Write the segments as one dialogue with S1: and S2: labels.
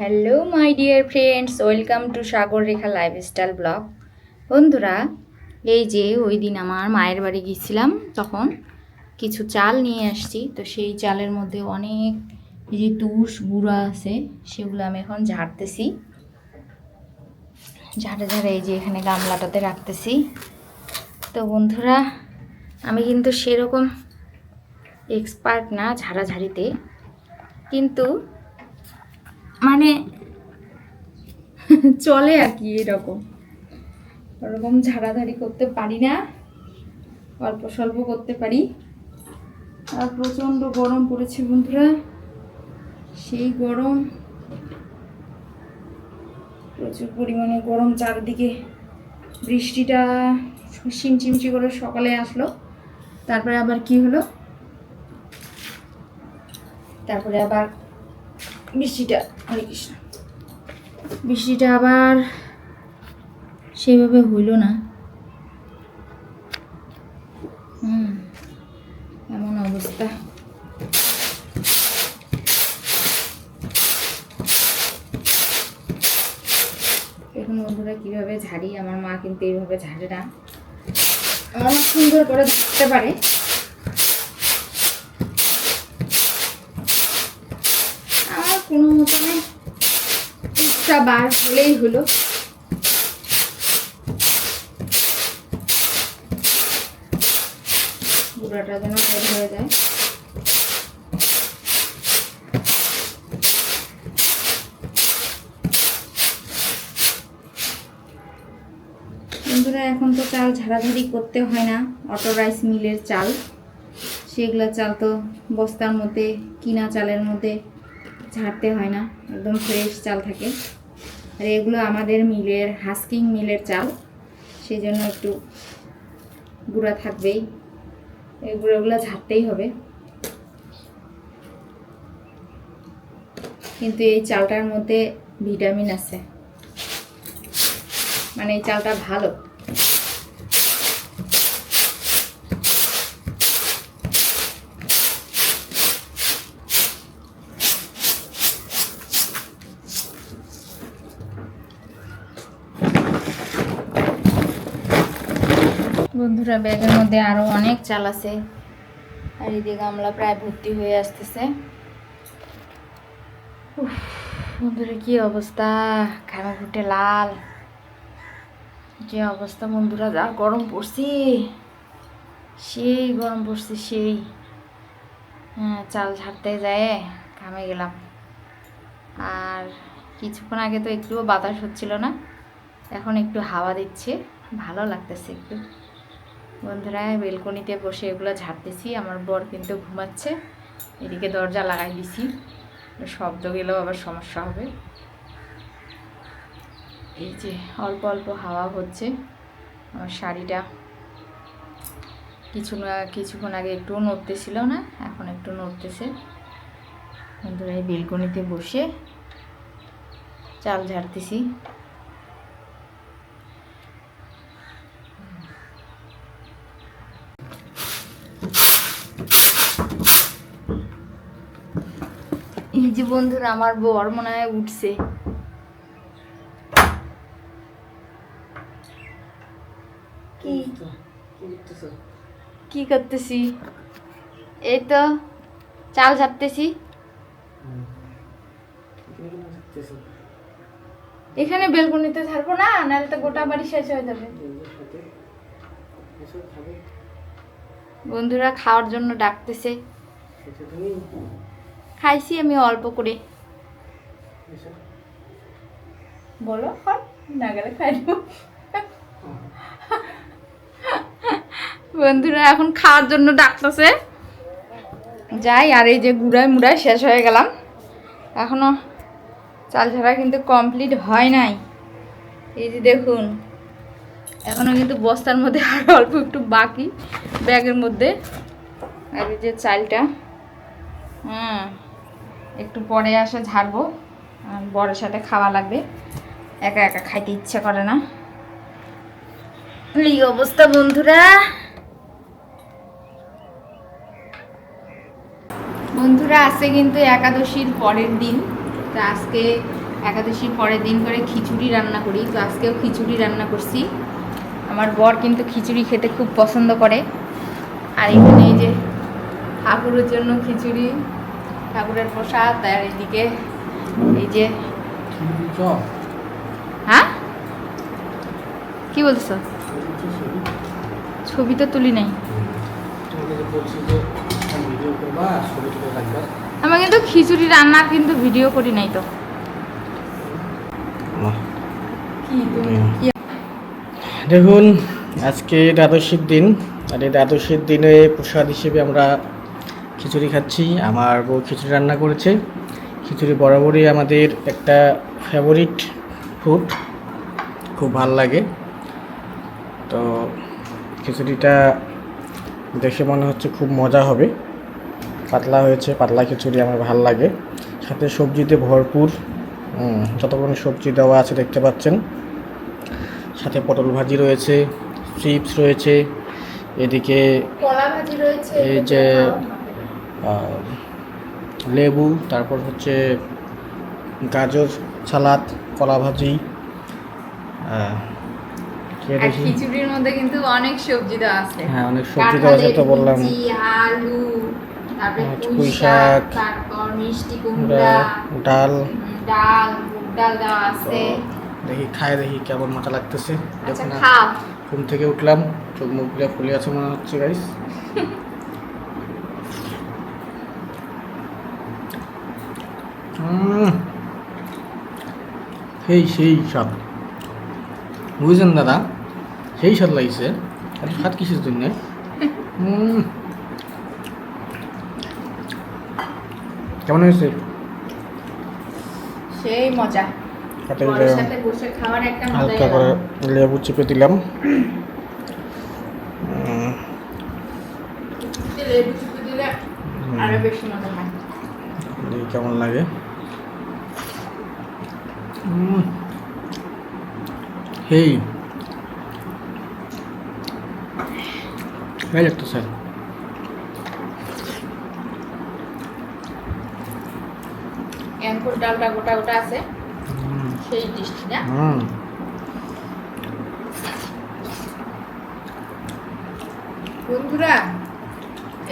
S1: Hello my dear friends welcome to Sagar Rekha lifestyle blog বন্ধুরা, এই যে ওই দিন আমার মায়ের বাড়ি গিয়েছিলাম তখন, কিছু চাল নিয়ে আসছি। তো সেই চালের মধ্যে অনেক যে তুষ গুঁড়া আছে, সেগুলো আমি এখন ঝাড়তেছি। ঝাড়ে ঝাড়ে এই যে এখানে গামলাটাতে রাখতেছি। তো বন্ধুরা, আমি কিন্তু সেরকম এক্সপার্ট না ঝাড়াঝাড়িতে। কিন্তু মানে চলে আর কি এরকম। ওরকম ঝাড়াঝাড়ি করতে পারি না। অল্প স্বল্প করতে পারি। আর প্রচণ্ড গরম পড়েছে বন্ধুরা। সেই গরম। প্রচুর পরিমাণে গরম চারদিকে। বৃষ্টিটা সিমচিমচি করে সকালে আসলো। তারপরে আবার কি হলো? তারপরে আবার বৃষ্টিটা হরে কৃষ্ণ। বৃষ্টিটা আবার সেইভাবে হইল না। হুম, এমন অবস্থা। এখন বন্ধুরা কীভাবে ঝাড়ি? আমার মা কিন্তু এইভাবে ঝাড়ে না। অনেক সুন্দর করে ঝাড়তে পারে আমার কোনো মতনে ইচ্ছা বার হলেই হলো। গুঁড়াটা যেন বের হয়ে যায়। বন্ধুরা, এখন তো চাল ঝাড়াঝাড়ি করতে হয় না। অটো রাইস মিলের চাল। সেগুলো চাল তো বস্তার মধ্যে, কিনা চালের মধ্যে ঝাড়তে হয় না। একদম ফ্রেশ চাল থাকে। আর এগুলো আমাদের মিলের হাস্কিং মিলের চাল। সেই জন্য একটু গুঁড়া থাকবেই। এই গুঁড়োগুলো ঝাড়তেই হবে। কিন্তু এই চালটার মধ্যে ভিটামিন আছে। মানে এই চালটা ভালো। বন্ধুরা, ব্যাগের মধ্যে আরও অনেক চাল আছে। আর এই দিকে গামলা প্রায় ভর্তি হয়ে আসতেছে। বন্ধুরা, কি অবস্থা? খামা ফুটে লাল। যে অবস্থা, বন্ধুরা, যা গরম পড়ছি। সেই গরম পড়ছে, সেই। হ্যাঁ চাল ঝাড়তে যায়, ঘামে গেলাম। আর কিছুক্ষণ আগে তো একটুও বাতাস হচ্ছিল না। এখন একটু হাওয়া দিচ্ছে, ভালো লাগতেছে একটু। বন্ধুরা, বেলকনিতে বসে এগুলো ঝাড়তেছি। আমার বর কিন্তু ঘুমাচ্ছে। এদিকে দরজা লাগাই দিছি। শব্দ গেলেও আবার সমস্যা হবে। এই যে অল্প অল্প হাওয়া হচ্ছে। আমার শাড়িটা কিছু না, কিছুক্ষণ আগে একটু নড়তেছিল না, এখন একটু নড়তেছে। বন্ধুরা, এই বেলকনিতে বসে চাল ঝাড়তেছি। যে বন্ধুরা আমার বর মনে হয় উঠছে। কি কি করতেছি? এই তো চাল ঝাড়তেছি। এখানে বেলকনিতে ছাড়বো না নাহলে তো গোটা বাড়ি শেষ হয়ে যাবে। বন্ধুরা খাওয়ার জন্য ডাকতেছে। খাইছি আমি অল্প করে। বলো না গেলে বন্ধুরা, এখন খাওয়ার জন্য ডাকতেছে। যাই, আর এই যে গুড়ায় মুড়ায় শেষ হয়ে গেলাম। এখনও চাল ছাড়া কিন্তু কমপ্লিট হয় নাই। এই যে দেখুন, এখনও কিন্তু বস্তার মধ্যে আর অল্প একটু বাকি ব্যাগের মধ্যে। আর এই যে চালটা হ্যাঁ। একটু পরে আসে ঝাড়বো। আর বরের সাথে খাওয়া লাগবে। একা একা খাইতে ইচ্ছা করে না। এই অবস্থা বন্ধুরা। বন্ধুরা আজকে কিন্তু একাদশীর পরের দিন। তো আজকে একাদশীর পরের দিন করে খিচুড়ি রান্না করি। তো আজকেও খিচুড়ি রান্না করছি। আমার বর কিন্তু খিচুড়ি খেতে খুব পছন্দ করে। আর এখানে এই যে ঠাকুরের জন্য খিচুড়ি ঠাকুরের প্রসাদ আর এদিকে এই যে হ্যাঁ? কি বলছো? ছবি তো তুলি নাই। আমি কিন্তু খিচুড়ি রান্নার কিন্তু ভিডিও করি নাই তো।
S2: দেখুন আজকে দ্বাদশীর দিন। আর এই দ্বাদশীর দিনে প্রসাদ হিসেবে আমরা খিচুড়ি খাচ্ছি আমার বউ খিচুড়ি রান্না করেছে। খিচুড়ি বরাবরই আমাদের একটা ফেভারিট ফুড খুব ভালো লাগে। তো খিচুড়িটা দেখে মনে হচ্ছে খুব মজা হবে। পাতলা হয়েছে পাতলা খিচুড়ি আমার ভালো লাগে। সাথে সবজিতে ভরপুর যতক্ষণ সবজি দেওয়া আছে দেখতে পাচ্ছেন। সাথে পটল ভাজি রয়েছে চিপস রয়েছে এদিকে এই যে লেবু তারপর হচ্ছে গাজর সালাদ কলা ভাজি
S1: খিচুড়ির মধ্যে কিন্তু অনেক সবজি দেওয়া আছে।
S2: হ্যাঁ অনেক সবজি দেওয়া আছে তো বললাম।
S1: আলু তারপরে পুঁই শাক তারপর মিষ্টি কুমড়া
S2: ডাল।
S1: ডাল ডাল দেওয়া আছে।
S2: দেখি খায় দেখি কেমন মজা লাগতেছে।
S1: আচ্ছা
S2: দেখুন ঘুম থেকে উঠলাম চোখ মুখগুলো ফুলে আছে মনে হচ্ছে গাইস সেই সেই স্বাদ। বুঝছেন দাদা সেই স্বাদ লাগছে। এত স্বাদ কিসের জন্য? কেমন হয়েছে?
S1: সেই মজা।
S2: হালকা করে। লেবু চেপে দিলাম। কেমন লাগে। হেই হেই লাগতো স্যার
S1: ডালটা গোটা গোটা আছে সেই না
S2: হুম
S1: বন্ধুরা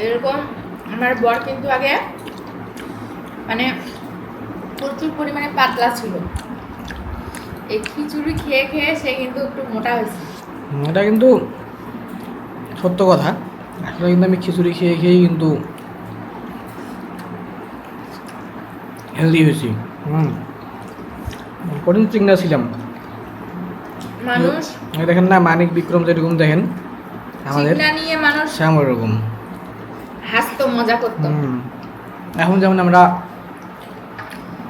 S1: এরকম আমার বর কিন্তু আগে মানে প্রচুর পরিমাণে পাতলা ছিল। এই খিচুড়ি খেয়ে খেয়ে সে কিন্তু একটু মোটা হয়েছে।
S2: এটা কিন্তু সত্য কথা। আসলে কিন্তু আমি খিচুড়ি খেয়ে খেয়েই কিন্তু হেলদি হয়েছি। হুম। কঠিন চিংড়া ছিলাম।
S1: মানুষ?
S2: দেখেন না মানিক বিক্রম যেরকম দেখেন আমাদের
S1: নিয়ে মানুষ
S2: শ্যাম ওরকম।
S1: হাসতো মজা করতো।
S2: এখন যেমন আমরা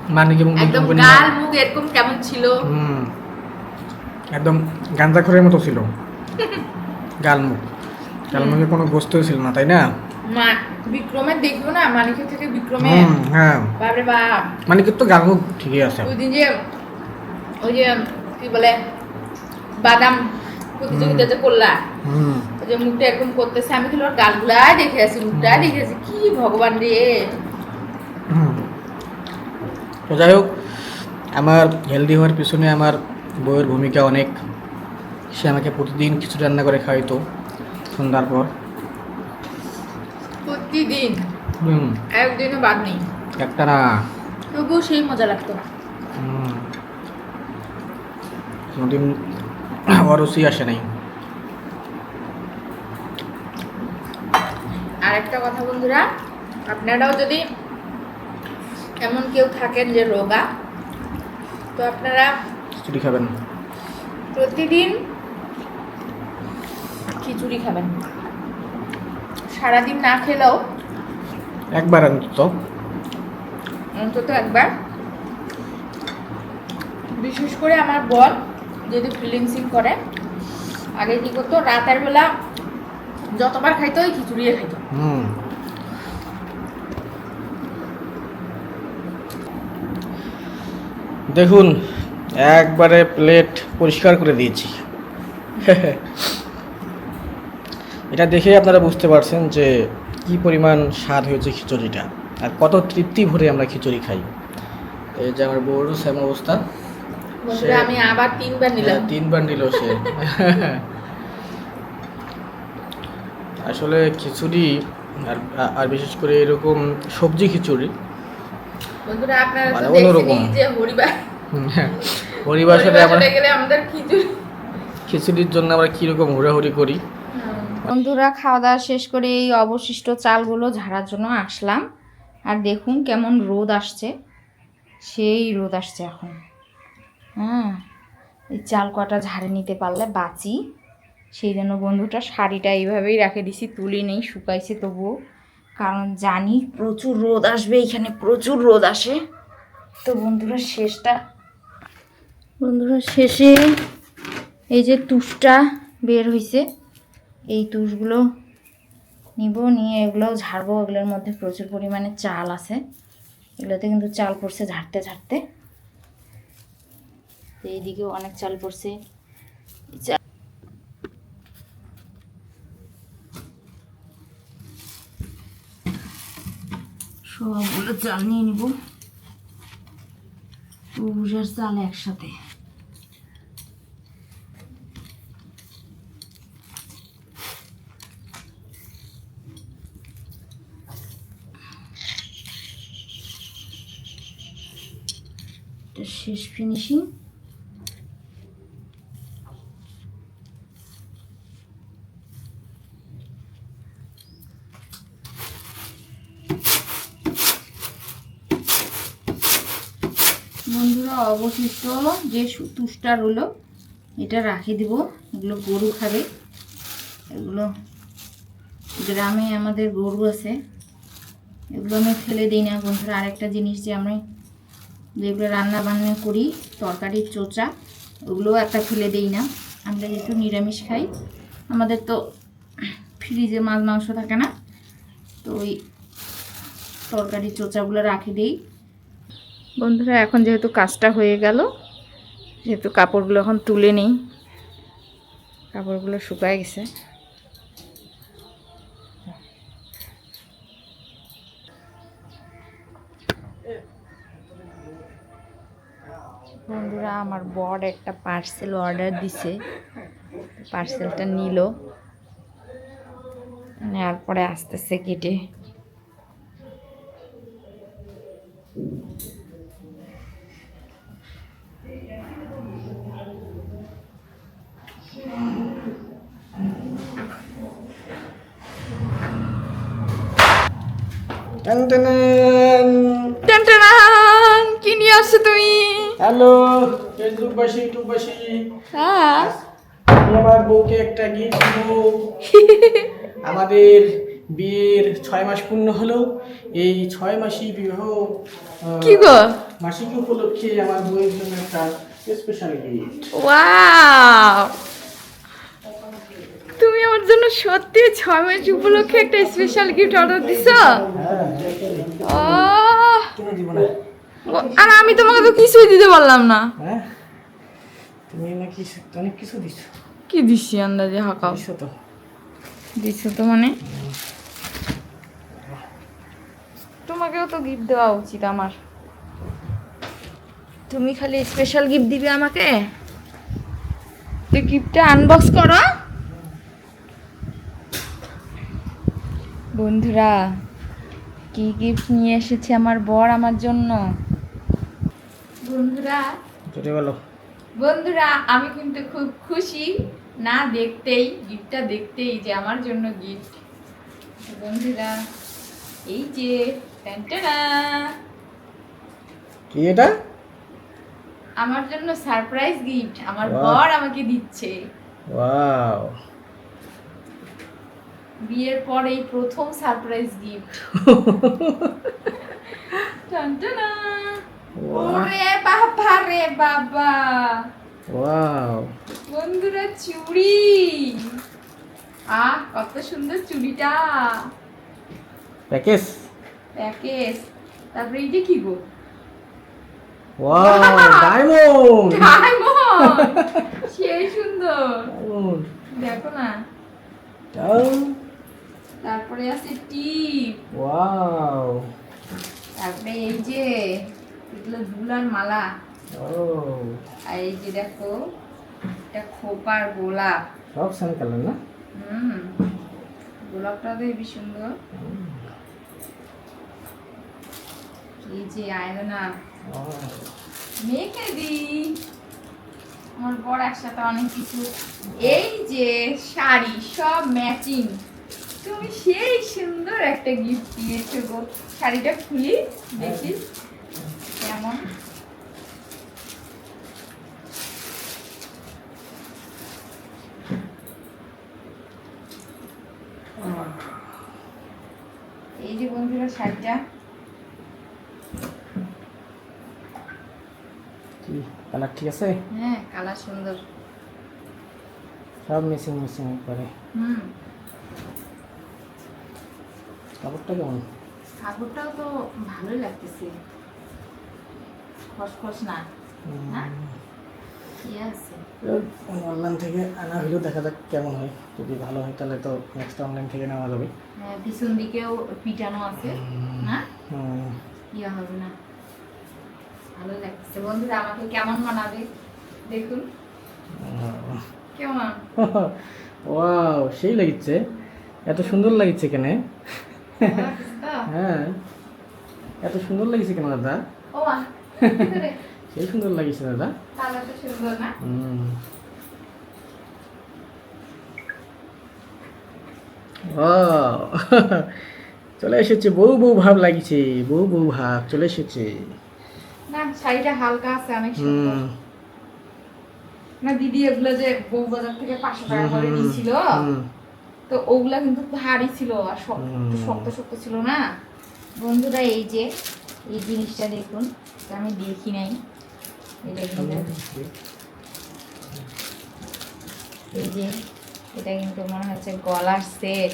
S2: মানিক এবং
S1: একদম গাল মুখ এরকম কেমন ছিল?
S2: হুম। একদম গাঞ্জাখরের মতো ছিল। গালমুখ গালমুখে কোনো গোস্তই ছিল না তাই না?
S1: মা বিক্রমের দেখল না? মানিকের থেকে বিক্রমে?
S2: হুম হ্যাঁ।
S1: বাপরে বাপ।
S2: মানিকের তো গালমুখ ঠিকই আছে।
S1: ওই দিন যে ওই যে কি বলে বাদাম প্রতিযোগিতা যে করলা
S2: হুম।
S1: ওই যে মুখটা এরকম করতেছে আমি খালি ওর গালগুলাই দেখে আছি মুখটাই দেখে আছি কি ভগবান রে।
S2: তো যাই হোক আমার হেলদি হওয়ার পিছনে আমার বউয়ের ভূমিকা অনেক। সে আমাকে প্রতিদিন কিছু রান্না করে খাওয়াইতো সন্ধ্যার পর।
S1: প্রতিদিন?
S2: হুম।
S1: একদিনও বাদ নেই?
S2: একটা না।
S1: তবুও সেই মজা লাগতো।
S2: কোনোদিন অরসি আসে নাই।
S1: আর একটা কথা বন্ধুরা আপনারাও যদি এমন কেউ থাকেন যে রোগা? তো আপনারা
S2: খিচুড়ি খাবেন।
S1: প্রতিদিন খিচুড়ি খাবেন। সারাদিন না খেলেও?
S2: একবার অন্তত।
S1: অন্তত একবার। বিশেষ করে আমার বল যদি ফিলিংসিং করে আগে কি করতো? রাতের বেলা যতবার খাইতো ওই খিচুড়িয়ে খাইতো।
S2: হুম। দেখুন একবারে প্লেট পরিষ্কার করে দিয়েছি। এটা দেখেই আপনারা বুঝতে পারছেন যে কি পরিমাণ স্বাদ হয়েছে খিচুড়িটা আর কত তৃপ্তি ভরে আমরা খিচুড়ি খাই। এই যে আমার বউরও সেম অবস্থা।
S1: আমি আবার তিনবার নিলাম।
S2: হ্যাঁ, তিনবার নিল সে। আসলে খিচুড়ি আর আর বিশেষ করে এরকম সবজি খিচুড়ি
S1: বন্ধুরা আপনারা
S2: মানে
S1: তো
S2: অন্যরকম।
S1: দেখছেনই যে হরিবার
S2: পরিবার সাথে আমরা
S1: গেলে আমাদের খিচুড়ি
S2: খিচুড়ির জন্য আমরা কীরকম হুড়াহুড়ি করি?
S1: বন্ধুরা খাওয়া দাওয়া শেষ করে এই অবশিষ্ট চালগুলো ঝাড়ার জন্য আসলাম। আর দেখুন কেমন রোদ আসছে। সেই রোদ আসছে এখন। হ্যাঁ এই চাল কটা ঝাড়ে নিতে পারলে বাঁচি। সেই জন্য বন্ধুটা শাড়িটা এইভাবেই রেখে দিছি তুলি নেই শুকাইছে তবুও। কারণ জানি প্রচুর রোদ আসবে, এখানে প্রচুর রোদ আসে। তো বন্ধুরা, শেষটা বন্ধুরা, শেষে এই যে তুষটা বের হয়েছে এই তুষগুলো নিব, নিয়ে এগুলো ঝাড়বো। এগুলোর মধ্যে প্রচুর পরিমাণে চাল আছে। এগুলোতে কিন্তু চাল পড়ছে ঝাড়তে ঝাড়তে। এইদিকেও অনেক চাল পড়ছে। এই সবগুলো চাল নিয়ে নিব। তরমুজের চাল একসাথে। শেষ ফিনিশিং বন্ধুরা অবশিষ্ট যে তুষটা রইল, এটা রাখে দিব। এগুলো গরু খাবে। এগুলো গ্রামে আমাদের গরু আছে। এগুলো আমি ফেলে দিই না বন্ধুরা। আরেকটা জিনিস যে আমি যেগুলো রান্না বান্না করি, তরকারির চোচা ওগুলোও একটা ফেলে দেই না। আমরা যেহেতু নিরামিষ খাই। আমাদের তো ফ্রিজে মাছ মাংস থাকে না। তো ওই তরকারির চোচাগুলো রাখে দেই। বন্ধুরা, এখন যেহেতু কাজটা হয়ে গেল, যেহেতু কাপড়গুলো এখন তুলে নেই, কাপড়গুলো শুকায় গেছে। বন্ধুরা, আমার বর একটা পার্সেল অর্ডার দিছে। পার্সেলটা নিল। নেওয়ার পরে আসতেছে কেটে কি নিয়ে আসছো তুমি
S2: হ্যালো ফেসবুকবাসী ইউটিউববাসী।
S1: হ্যাঁ।
S2: আমি আমার বউকে একটা গিফট দেব। আমাদের বিয়ের ছয় মাস পূর্ণ হলো। এই ছয় মাসই বিবাহ
S1: কি গো?
S2: মাসিক উপলক্ষে আমার বউয়ের জন্য একটা স্পেশাল গিফট
S1: ওয়াও তুমি আমার জন্য সত্যি ছয় মাস উপলক্ষে একটা স্পেশাল গিফট অর্ডার দিছো? আর আমি তোমাকে তো কিছুই দিতে পারলাম না।
S2: হ্যাঁ? তুমি নাকি অনেক কিছু দিচ্ছ
S1: কি দিচ্ছি আন্দাজে হাঁকাও।
S2: তো।
S1: দিচ্ছ তো মানে? তোমাকেও তো গিফট দেওয়া উচিত আমার। তুমি খালি স্পেশাল গিফট দিবে আমাকে? তুই গিফটটা আনবক্স করো। বন্ধুরা কি গিফট নিয়ে এসেছে আমার বর আমার জন্য? বন্ধুরা
S2: বলো।
S1: বন্ধুরা আমি কিন্তু খুব খুশি না দেখতেই গিফটটা দেখতেই যে আমার জন্য গিফট বন্ধুরা এই যে
S2: কি এটা?
S1: আমার জন্য সারপ্রাইজ গিফট আমার বর আমাকে দিচ্ছে।
S2: ওয়াও
S1: বিয়ের পর এই প্রথম সারপ্রাইজ গিফট ওরে বাবা রে বাবা।
S2: ওয়াও
S1: বন্ধুরা চুড়ি। আহ কত সুন্দর চুড়িটা।
S2: প্যাকেজ
S1: প্যাকেজ তারপরে এইটা কি গো?
S2: ওয়াও ডায়মন্ড
S1: ডায়মন্ড সেই সুন্দর। দেখো না। তারপরে আছে টিপ।
S2: ওয়াও।
S1: তারপরে এই যে এগুলো দুলার মালা।
S2: ও।
S1: আর এই যে দেখো এটা খোপার গোলাপ।
S2: সব সেম কালার না?
S1: হুম। গোলাপটা তো হেবি সুন্দর। এই যে আয়না মেখে দি। আমার বর একসাথে অনেক কিছু। এই যে শাড়ি সব ম্যাচিং তুমি সেই সুন্দর একটা গিফট দিয়েছ গো। শাড়িটা খুলি দেখি কেমন। এই যে বন্ধুরা শাড়িটা।
S2: কি কালার ঠিক আছে?
S1: হ্যাঁ কালার সুন্দর।
S2: সব মিসিং মিসিং করে।
S1: হুম।
S2: কাপড়টা কেমন?
S1: কাপড়টাও তো ভালোই লাগতেছে। খসখস না
S2: অনলাইন থেকে আনা হলেও দেখা যাক কেমন হয়। যদি ভালো হয় তাহলে তো নেক্সট অনলাইন থেকে নেওয়া যাবে।
S1: হ্যাঁ, পিছন দিকেও পিটানো আছে না? ইয়া হবে না। ভালো লাগছে বন্ধুরা আমাকে কেমন মানাবে দেখুন। কেমন?
S2: ওয়াও সেই এত সুন্দর
S1: লাগছে তো?
S2: হ্যাঁ। এত সুন্দর লাগিছে কেন দাদা? সেই সুন্দর লাগিছে দাদা! চলে এসেছে বউ বউ ভাব লাগিছে বউ বউ ভাব চলে এসেছে।
S1: না শাড়িটা হালকা আছে অনেক না দিদি এগুলো যে বউ বাজার থেকে পাঁচশো টাকা করে নিয়েছিল। তো ওগুলা কিন্তু ভারী ছিল আর শক্ত শক্ত ছিল না। বন্ধুরা এই যে এই জিনিসটা দেখুন আমি দেখি নাই। এই যে এটা। কিন্তু মনে হচ্ছে গলার সেট।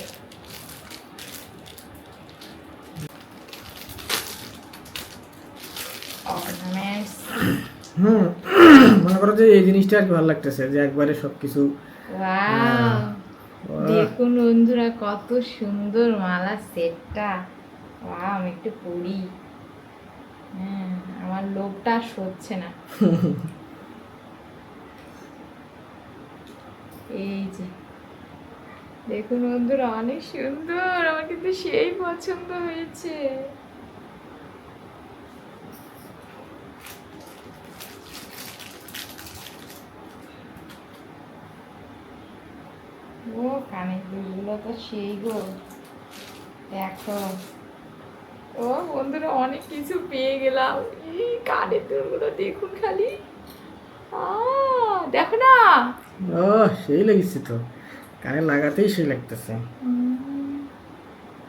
S2: হুম। মনে করো যে এই জিনিসটা আর কি ভালো লাগতেছে যে একবারে সবকিছু
S1: ওয়াও দেখুন বন্ধুরা, কত সুন্দর মালা সেটটা। আমি একটু পরি। হ্যাঁ আমার আর সরছে না। এই যে, দেখুন বন্ধুরা, অনেক সুন্দর। আমার কিন্তু সেই পছন্দ হয়েছে ও কানের দুলগুলো তো সেই গো দেখো। ও বন্ধুরা অনেক কিছু পেয়ে গেলাম। এই কানের দুলগুলো দেখুন খালি। আহ, দেখো না।
S2: ও সেই লাগিছে তো। কানে লাগাতেই সেই লাগতেছে।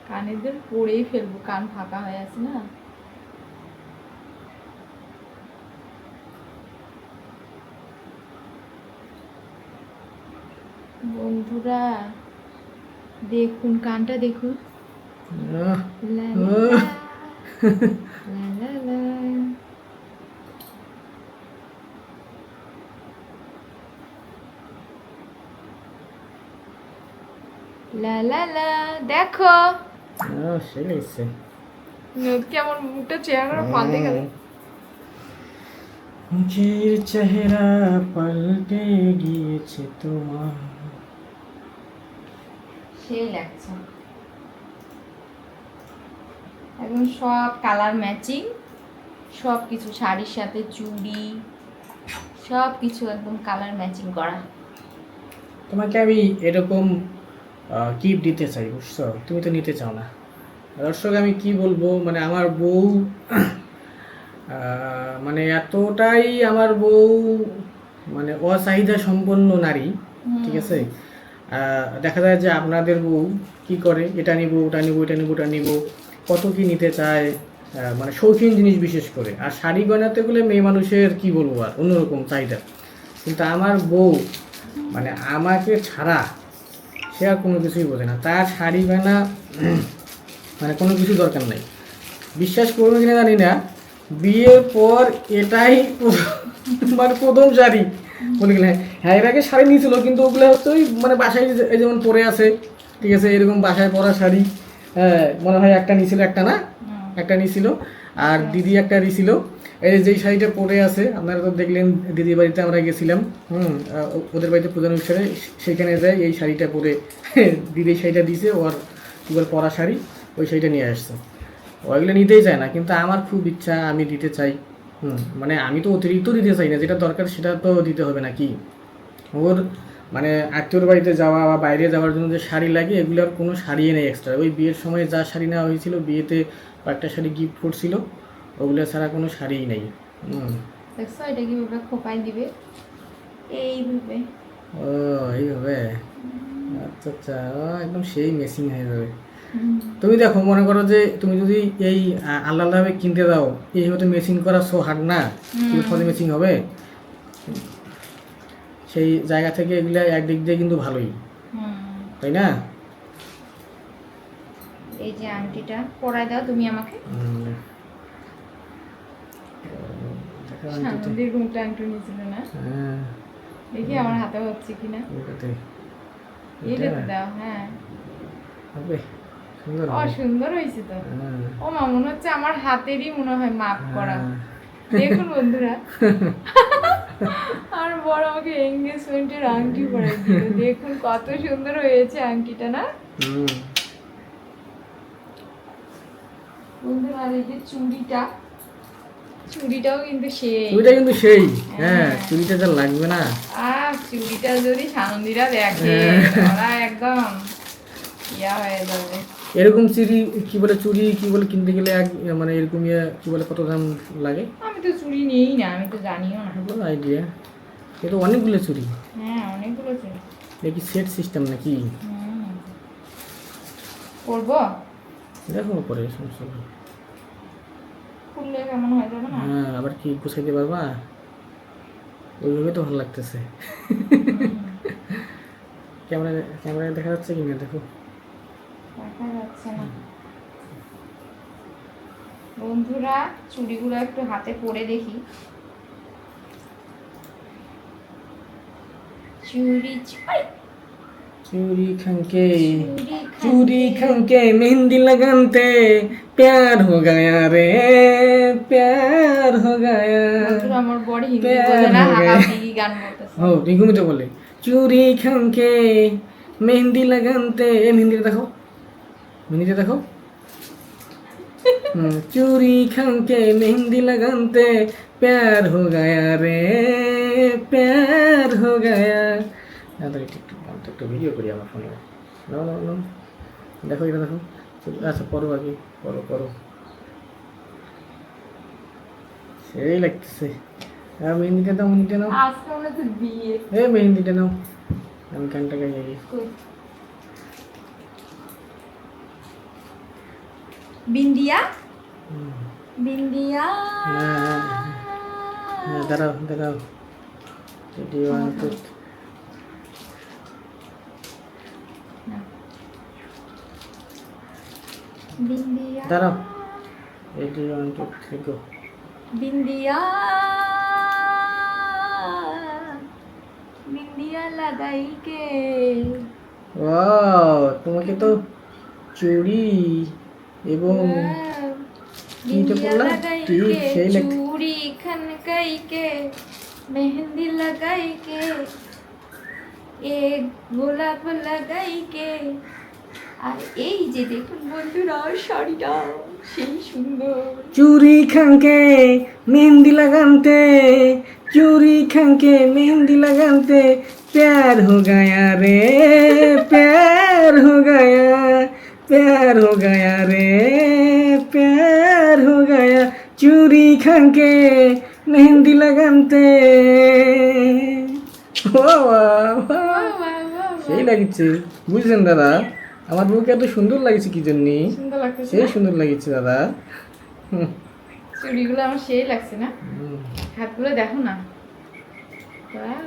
S1: কানের দুল পরেই ফেলব কান ফাঁকা হয়ে আছে না। বন্ধুরা দেখুন কানটা দেখুন। লা। লা লা দেখো। কেমন মুখটা চেহারা পাল্টে গেল।
S2: মুখের চেহারা পাল্টে গিয়েছে তোমার
S1: সেই লাগছে একদম সব কালার ম্যাচিং সব কিছু শাড়ির সাথে চুড়ি সব কিছু একদম কালার ম্যাচিং করা।
S2: তোমাকে আমি এরকম গিফট দিতে চাই বুঝছ? তুমি তো নিতে চাও না। দর্শক আমি কি বলব? মানে আমার বউ মানে এতটাই আমার বউ মানে অচাহিদা সম্পন্ন নারী ঠিক আছে? দেখা যায় যে আপনাদের বউ কি করে? এটা নিব, ওটা নিব, এটা নিব, ওটা নিব। কত কি নিতে চায়? মানে শৌখিন জিনিস বিশেষ করে। আর শাড়ি গয়নাতে গেলে মেয়ে মানুষের কি বলব আর? অন্যরকম চাহিদা। কিন্তু আমার বউ মানে আমাকে ছাড়া সে আর কোনো কিছুই বোঝে না। তার শাড়ি গয়না মানে কোনো কিছু দরকার নেই। বিশ্বাস করবে কিনা জানি না। বিয়ের পর এটাই মানে প্রথম শাড়ি। বলে গেলে হ্যাঁ এর আগে শাড়ি নিয়েছিল কিন্তু ওগুলো হচ্ছে ওই মানে বাসায় এই যেমন পরে আছে ঠিক আছে এরকম বাসায় পরা শাড়ি হ্যাঁ মনে হয় একটা নিয়েছিল একটা না? একটা নিয়েছিল আর দিদি একটা দিয়েছিল। এই যে যেই শাড়িটা পরে আছে আপনারা তো দেখলেন দিদির বাড়িতে আমরা গেছিলাম হুম ওদের বাড়িতে পূজার অনুষ্ঠানে সেখানে যাই এই শাড়িটা পরে দিদি এই শাড়িটা দিছে ওর কী বলে পরা শাড়ি ওই শাড়িটা নিয়ে আসছে। ওইগুলো নিতেই চায় না কিন্তু আমার খুব ইচ্ছা আমি দিতে চাই। মানে আমি তো অতিরিক্ত দিতে চাই না যেটা দরকার সেটা তো দিতে হবে নাকি? ওর মানে আত্মীয়র বাড়িতে যাওয়া বা বাইরে যাওয়ার জন্য যে শাড়ি লাগে এগুলোর কোনো শাড়ি নেই এক্সট্রা ওই বিয়ের সময় যা শাড়ি নেওয়া হয়েছিল বিয়েতে কয়েকটা শাড়ি গিফট করছিল ওগুলো ছাড়া কোনো শাড়িই নেই।
S1: দেখছ এটা কীভাবে খোপাই দিবে? এইভাবে।
S2: ও এইভাবে? আচ্ছা আচ্ছা একদম সেই মেশিং হয়ে যাবে। তুমি দেখো মনে করো যে তুমি যদি এই আ- আলাদা আলাদাভাবে কিনতে দাও এইভাবে তো মেশিং করা সো হার্ড না কীভাবে মেশিং হবে। সেই জায়গা থেকে এগুলো একদিক দিয়ে কিন্তু ভালোই। তাই না?
S1: এই যে আংটিটা পরাই দাও তুমি আমাকে। সামনের আংটি নিয়েছিল না
S2: হ্যাঁ,
S1: দেখি আমার হাতে হচ্ছে কিনা।
S2: এটা?
S1: দাও হ্যাঁ।
S2: হবে। সুন্দর
S1: সুন্দর হয়েছে তো।
S2: হ্যাঁ,
S1: ও মা মনে হচ্ছে আমার হাতেরই মনে হয় মাপ করা।
S2: হ্যাঁ।
S1: দেখুন বন্ধুরা। আর বড় আমাকে এঙ্গেজমেন্টের আংটি দিল। দেখুন কত সুন্দর হয়েছে আংটিটা না? বন্ধুরা আর এই যে চুড়িটা চুড়িটাও কিন্তু সেই।
S2: চুড়িটা কিন্তু সেই। হ্যাঁ
S1: হ্যাঁ।
S2: চুড়িটা যা লাগবে না।
S1: আর চুড়িটা যদি সানন্দিরা দেখে। ওরা একদম। ইয়া হয়ে যাবে।
S2: এরকম চুড়ি কি বলে চুড়ি কি বলে কিনতে গেলে এক মানে এরকম ইয়ে কি বলে কত দাম লাগে?
S1: আমি তো চুড়ি নিই না আমি তো জানিও না।
S2: কোনো আইডিয়া এ তো অনেকগুলো চুড়ি
S1: হ্যাঁ অনেকগুলো চুড়ি
S2: দেখি সেট সিস্টেম নাকি?
S1: করব?
S2: দেখো পরে সমস্যা নেই।
S1: খুললে কেমন হয়ে যাবে না?
S2: হ্যাঁ আবার কি গুছাইতে পারবা? ওইভাবে তো ভালো লাগতেছে। ক্যামেরা ক্যামেরায় দেখা যাচ্ছে কি না দেখো।
S1: দেখা যাচ্ছে না বন্ধুরা চুড়িগুলো একটু হাতে পরে দেখি চুড়ি আই!
S2: चूड़ी खनके
S1: चूड़ी
S2: चूड़ी खनके मेहंदी लगाते प्यार हो गया रे प्यार हो गया
S1: বন্ধুরা আমার বড় হিন্দি
S2: প্যার
S1: বোঝে না
S2: হয়ে
S1: হাগা
S2: গয়া।
S1: পিগি গান বলতেছে
S2: हो रिंकू तो बोले चूड़ी खनके मेहंदी लगाते ए मेहंदी মিনিটে দেখো। চুরি খানকে মেহেন্দি লাগানতে প্যার হো গায়া রে প্যার হো গায়া। একটু একটু ভিডিও করি আমার ফোনে দেখো এটা দেখো। আচ্ছা করো আগে। করো করো সেই লাগতেছে। আর মেহেন্দিটা দাও মেহেন্দিটা নাও। এ মেহেন্দিটা নাও। আমি কানটা গাই আগে
S1: কই? বিন্দিয়া
S2: হুম।
S1: বিন্দিয়া
S2: হ্যাঁ, হ্যাঁ দাঁড়াও দাঁড়াও রেডি ওয়ান টু
S1: বিন্দিয়া
S2: দাঁড়াও ready one two three go
S1: Bindiya Bindiya লাগাই কে
S2: ওয়াও তোমাকে তো চুড়ি এবং
S1: কিটা
S2: করলাম।
S1: টিউব
S2: সেই
S1: চুড়ি কে মেহেন্দি লাগাইকে এ গোলাপ লাগাইকে। আর এই যে দেখুন বন্ধুরা শাড়িটা সেই সুন্দর।
S2: চুরি খাঙ্কে মেহেন্দি লাগানতে চুরি খাঙ্কে মেহেন্দি লাগানতে প্যার হো গায়া রে প্যার হো গায়া। प्यार हो गया रे प्यार हो गया चूड़ी खंके मेहंदी लगाते वाह, वाह, वाह। সেই লাগিছে বুঝছেন দাদা আমার বউকে এত সুন্দর লাগছে কি জন্যে
S1: সুন্দর লাগতেছে
S2: সেই
S1: না?
S2: সুন্দর লাগছে দাদা হুম।
S1: চুড়িগুলো আমার সেই লাগছে না
S2: হুম।
S1: হাতগুলো দেখো না বাহ,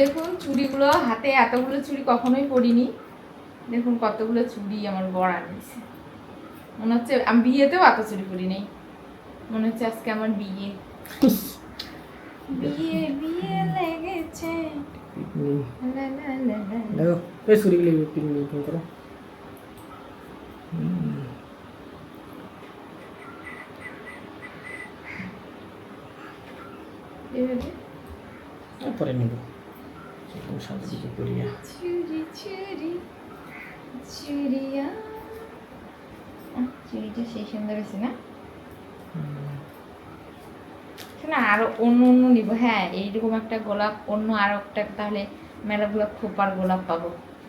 S1: দেখুন চুড়িগুলো হাতে এতগুলো চুড়ি কখনোই পরিনি। দেখুন কতগুলো চুড়ি আমার বড় আনিয়েছে। মনে হচ্ছে আমি বিয়েতেও এত চুড়ি পরি নেই মনে হচ্ছে আজকে আমার বিয়ে। বিয়ে বিয়ে লেগেছে।
S2: দেখো, এই পিকনিক ফোন করো।
S1: এভাবে?
S2: নেব। করিয়া
S1: চুরি চুরি চুরিয়া চুরিটা সেই সুন্দর হয়েছে না? আরও অন্য অন্য নিব। হ্যাঁ এইরকম একটা গোলাপ অন্য আরও একটা তাহলে মেলাগুলো খোপার গোলাপ পাবো।